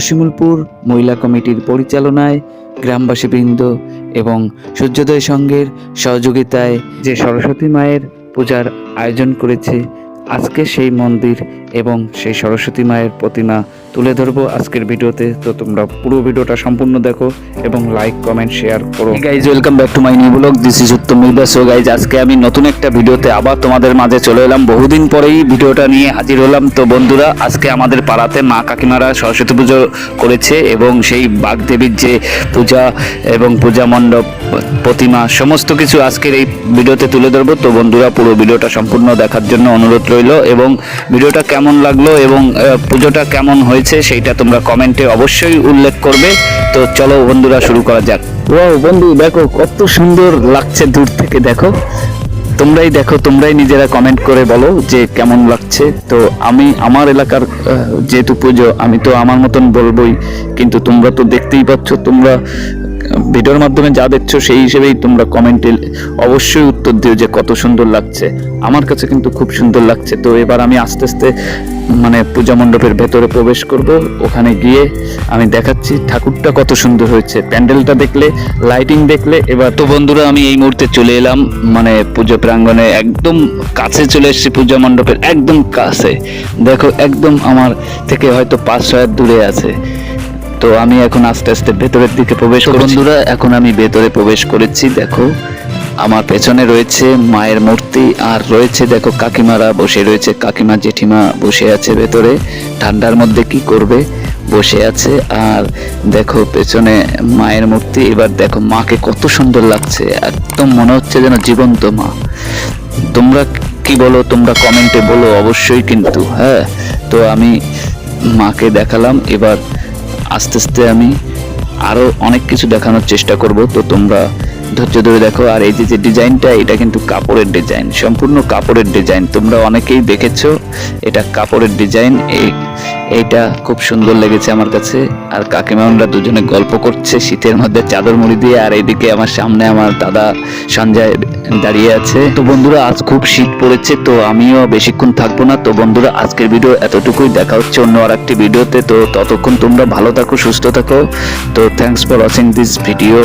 শিমুলপুর মহিলা কমিটির পরিচালনায় গ্রামবাসীবৃন্দ এবং সূর্যোদয় সংঘের সহযোগিতায় যে সরস্বতী মায়ের পূজার আয়োজন করেছে আজকে সেই মন্দির এবং সেই সরস্বতী মায়ের প্রতিমা তুলে ধরবো আজকের ভিডিওতে। তো তোমরা পুরো ভিডিওটা সম্পূর্ণ দেখো এবং লাইক কমেন্ট শেয়ার করো। Guys welcome back to my new blog this is Uttam Milba so guys আজকে আমি নতুন একটা ভিডিওতে আবার তোমাদের মাঝে চলে এলাম। বহুদিন পরেই ভিডিওটা নিয়ে হাজির হলাম। তো বন্ধুরা, আজকে আমাদের পাড়াতে মা কাকিমারা সরস্বতী পুজো করেছে এবং সেই বাগদেবীর যে পূজা এবং পূজা মণ্ডপ, প্রতিমা, সমস্ত কিছু আজকের এই ভিডিওতে তুলে ধরবো। তো বন্ধুরা, পুরো ভিডিওটা সম্পূর্ণ দেখার জন্য অনুরোধ রইল এবং ভিডিওটা কেমন লাগল এবং পুজোটা কেমন হয়েছে সেইটা তোমরা কমেন্টে অবশ্যই উল্লেখ করবে। তো চলো বন্ধুরা শুরু করা যাক। ও বন্ধু, দেখো কত সুন্দর লাগছে দূর থেকে, দেখো। তোমরাই দেখো, তোমরাই নিজেরা কমেন্ট করে বলো যে কেমন লাগছে। তো আমি, আমার এলাকার যেহেতু পুজো, আমি তো আমার মতন বলবোই, কিন্তু তোমরা তো দেখতেই পাচ্ছ, তোমরা ভিডিওর মাধ্যমে যা দেখছ সেই হিসেবেই তোমরা কমেন্টে অবশ্যই উত্তর দিও যে কত সুন্দর লাগছে। আমার কাছে কিন্তু খুব সুন্দর লাগছে। তো এবার আমি আস্তে আস্তে মানে পূজা মণ্ডপের ভেতরে প্রবেশ করব। ওখানে গিয়ে আমি দেখাচ্ছি ঠাকুরটা কত সুন্দর হয়েছে। প্যান্ডেলটা দেখলে, লাইটিং দেখলে, এবার তো বন্ধুরা, আমি এই মুহূর্তে চলে এলাম। মানে পুজো প্রাঙ্গণে একদম কাছে চলে এসেছি পূজা মণ্ডপের একদম কাছে। দেখো, একদম আমার থেকে হয়তো পাঁচ ছয় দূরে আছে। তো আমি এখন আস্তে আস্তে ভেতরের দিকে প্রবেশ বন্ধুরা, এখন আমি ভেতরে প্রবেশ করেছি, দেখো। আমার পেছনে রয়েছে মায়ের মূর্তি, আর রয়েছে, দেখো, কাকিমারা বসে রয়েছে। কাকিমা, জেঠিমা বসে আছে ভেতরে। ঠান্ডার মধ্যে কি করবে? বসে আছে। আর দেখো, পেছনে মায়ের মূর্তি। এবার দেখো, মাকে কত সুন্দর লাগছে। একদম মনে হচ্ছে যেন জীবন্ত মা। তোমরা কি বলো, তোমরা কমেন্টে বলো, অবশ্যই কিন্তু হ্যাঁ? তো আমি মাকে দেখালাম। এবার আস্তে আস্তে আমি আরও অনেক কিছু দেখানোর চেষ্টা করব। তো তোমরা ধৈর্য ধরে দেখো, আর এই যে যে ডিজাইনটা, এটা কিন্তু কাপড়ের ডিজাইন। সম্পূর্ণ কাপড়ের ডিজাইন। তোমরা অনেকেই দেখেছ, এটা কাপড়ের ডিজাইন। এই, এইটা খুব সুন্দর লেগেছে আমার কাছে। আর কাকিমা আমরা দুজনে গল্প করছে শীতের মধ্যে চাদর মুড়ি দিয়ে, আর এইদিকে আমার সামনে আমার দাদা সঞ্জয় দাঁড়িয়ে আছে। তো বন্ধুরা, আজ খুব শীত পড়েছে, তো আমিও বেশিক্ষণ থাকব না। তো বন্ধুরা, আজকের ভিডিও এতটুকুই। দেখা হচ্ছে অন্য আর একটি ভিডিওতে। তো ততক্ষণ তোমরা ভালো থাকো, সুস্থ থাকো। তো thanks for watching this video